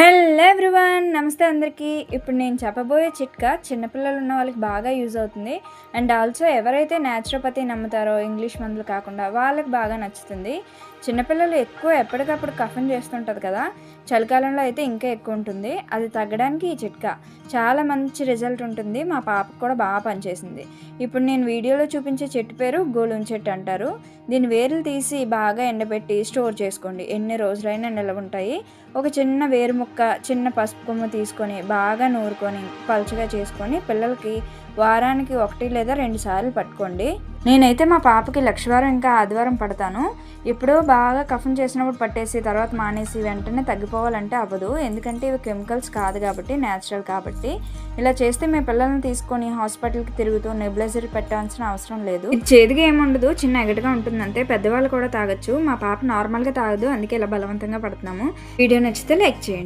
Hello everyone నమస్తే అందరికీ. ఇప్పుడు నేను చెప్పబోయే చిట్కా చిన్నపిల్లలు ఉన్న వాళ్ళకి బాగా యూజ్ అవుతుంది. అండ్ ఆల్సో ఎవరైతే న్యాచురోపతి నమ్ముతారో ఇంగ్లీష్ మందులు కాకుండా వాళ్ళకి బాగా నచ్చుతుంది. చిన్నపిల్లలు ఎక్కువ ఎప్పటికప్పుడు కఫన్ చేస్తుంటుంది కదా చలికాలంలో అయితే ఇంకా ఎక్కువ ఉంటుంది. అది తగ్గడానికి ఈ చిట్కా. చాలా మంచి రిజల్ట్ ఉంటుంది. మా పాపకు కూడా బాగా పనిచేసింది. ఇప్పుడు నేను వీడియోలో చూపించే చెట్టు పేరు గోలుం చెట్టు అంటారు. దీని వేర్లు తీసి బాగా ఎండబెట్టి స్టోర్ చేసుకోండి. ఎన్ని రోజులైనా నిలవ ఉంటాయి. ఒక చిన్న వేరు ముక్క చిన్న పసుపు కొమ్మ తీసుకొని బాగా నూరుకొని పలుచగా చేసుకొని పిల్లలకి వారానికి ఒకటి లేదా రెండు సార్లు పట్టుకోండి. నేనైతే మా పాపకి లక్షవారం ఇంకా ఆదివారం పడతాను. ఇప్పుడు బాగా కఫం చేసినప్పుడు పట్టేసి తర్వాత మానేసి వెంటనే తగ్గిపోవాలంటే అవ్వదు. ఎందుకంటే ఇవి కెమికల్స్ కాదు కాబట్టి న్యాచురల్ కాబట్టి. ఇలా చేస్తే మీ పిల్లల్ని తీసుకొని హాస్పిటల్కి తిరుగుతూ నెబులైజర్ పెట్టాల్సిన అవసరం లేదు. ఇది చేదుగా ఏముండదు చిన్న ఎగటగా ఉంటుంది అంతే. పెద్దవాళ్ళు కూడా తాగొచ్చు. మా పాప నార్మల్గా తాగదు అందుకే ఇలా బలవంతంగా పడుతున్నాము. వీడియో నచ్చితే లైక్ చేయండి.